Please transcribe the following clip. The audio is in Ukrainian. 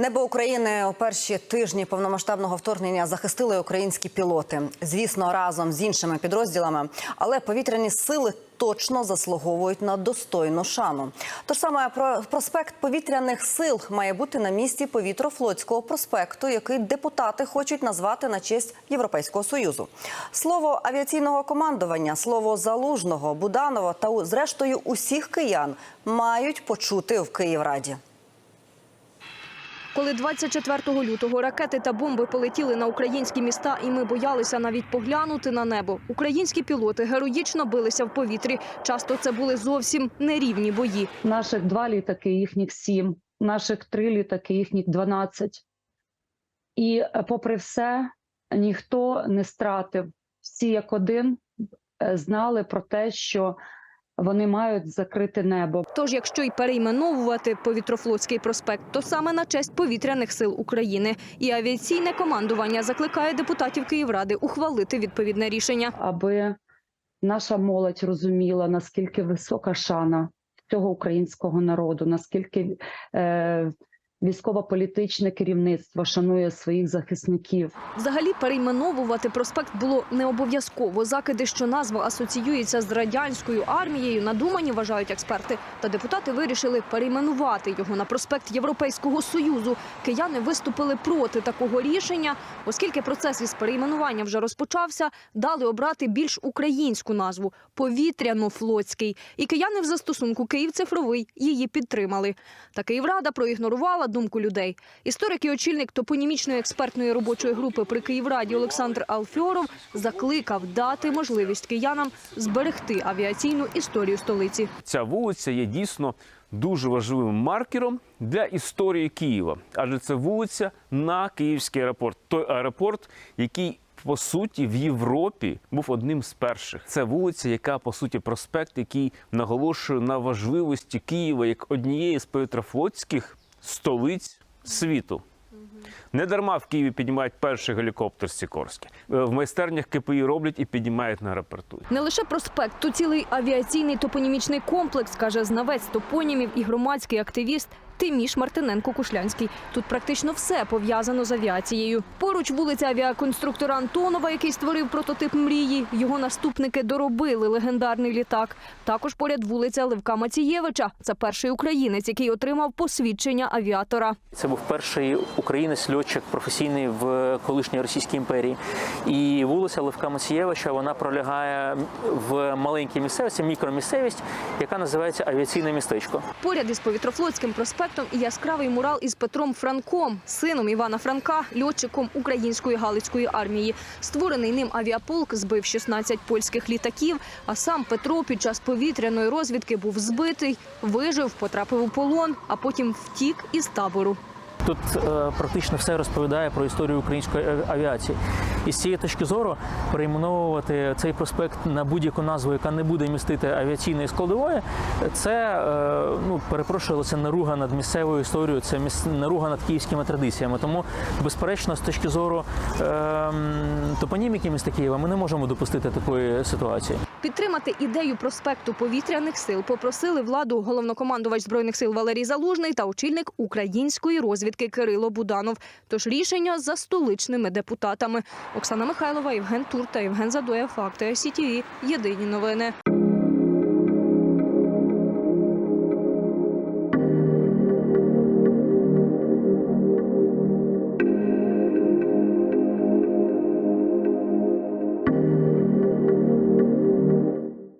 Небо України у перші тижні повномасштабного вторгнення захистили українські пілоти. Звісно, разом з іншими підрозділами, але повітряні сили точно заслуговують на достойну шану. Тож саме про проспект повітряних сил має бути на місці повітрофлотського проспекту, який депутати хочуть назвати на честь Європейського союзу. Слово авіаційного командування, слово залужного, Буданова та зрештою усіх киян мають почути в Київраді. Коли 24 лютого ракети та бомби полетіли на українські міста, і ми боялися навіть поглянути на небо, українські пілоти героїчно билися в повітрі. Часто це були зовсім нерівні бої. Наших два літаки, їхніх сім, наших три літаки, їхніх 12. І попри все, ніхто не стратив. Всі як один е, знали про те, що вони мають закрити небо. Тож, якщо й перейменовувати повітрофлотський проспект, то саме на честь повітряних сил України. І авіаційне командування закликає депутатів Київради ухвалити відповідне рішення. аби наша молодь розуміла, наскільки висока шана цього українського народу, наскільки е, військово-політичне керівництво шанує своїх захисників. Взагалі перейменовувати проспект було не обов'язково. Закиди, що назва асоціюється з радянською армією, надумані вважають експерти. Та депутати вирішили перейменувати його на проспект Європейського союзу. Кияни виступили проти такого рішення, оскільки процес із перейменування вже розпочався. Дали обрати більш українську назву повітряно-флотський. І кияни в застосунку Київ цифровий її підтримали. Та Київрада проігнорувала думку людей. Історик і очільник топонімічної експертної робочої групи при Київраді Олександр Алфьоров закликав дати можливість киянам зберегти авіаційну історію столиці. Ця вулиця є дійсно дуже важливим маркером для історії Києва, адже це вулиця на Київський аеропорт, той аеропорт, який по суті в Європі був одним з перших. Це вулиця, яка по суті проспект, який наголошує на важливості Києва як однієї з повітрофлотських столиць світу. Не дарма в Києві піднімають перший гелікоптер Сікорське. В майстернях КПІ роблять і піднімають на аеропорту. Не лише проспект, то цілий авіаційний топонімічний комплекс, каже знавець топонімів і громадський активіст Тиміш Мартиненко Кушлянський. Тут практично все пов'язано з авіацією. Поруч вулиця авіаконструктора Антонова, який створив прототип мрії. Його наступники доробили легендарний літак. Також поряд вулиця Левка Мацієвича. Це перший українець, який отримав посвідчення авіатора. Це був перший українець льотчик професійний в колишній Російській імперії. І вулиця Левка Масієвича вона пролягає в маленькій місцевості, мікромісцевість, яка називається авіаційне містечко. Поряд із повітрофлотським проспектом і яскравий мурал із Петром Франком, сином Івана Франка, льотчиком української галицької армії. Створений ним авіаполк збив 16 польських літаків. А сам Петро під час повітряної розвідки був збитий, вижив, потрапив у полон, а потім втік із табору. Тут е, практично все розповідає про історію української авіації. І з цієї точки зору перейменовувати цей проспект на будь-яку назву, яка не буде містити авіаційної складової, це е, ну перепрошую, наруга над місцевою історією, це наруга над київськими традиціями. Тому, безперечно, з точки зору е, топоніміки міста Києва, ми не можемо допустити такої ситуації. Підтримати ідею проспекту повітряних сил попросили владу головнокомандувач збройних сил Валерій Залужний та очільник української розвідки Кирило Буданов. Тож рішення за столичними депутатами. Оксана Михайлова, Євген Тур та Євген Задоя. Факти СІТІВІ. Єдині новини.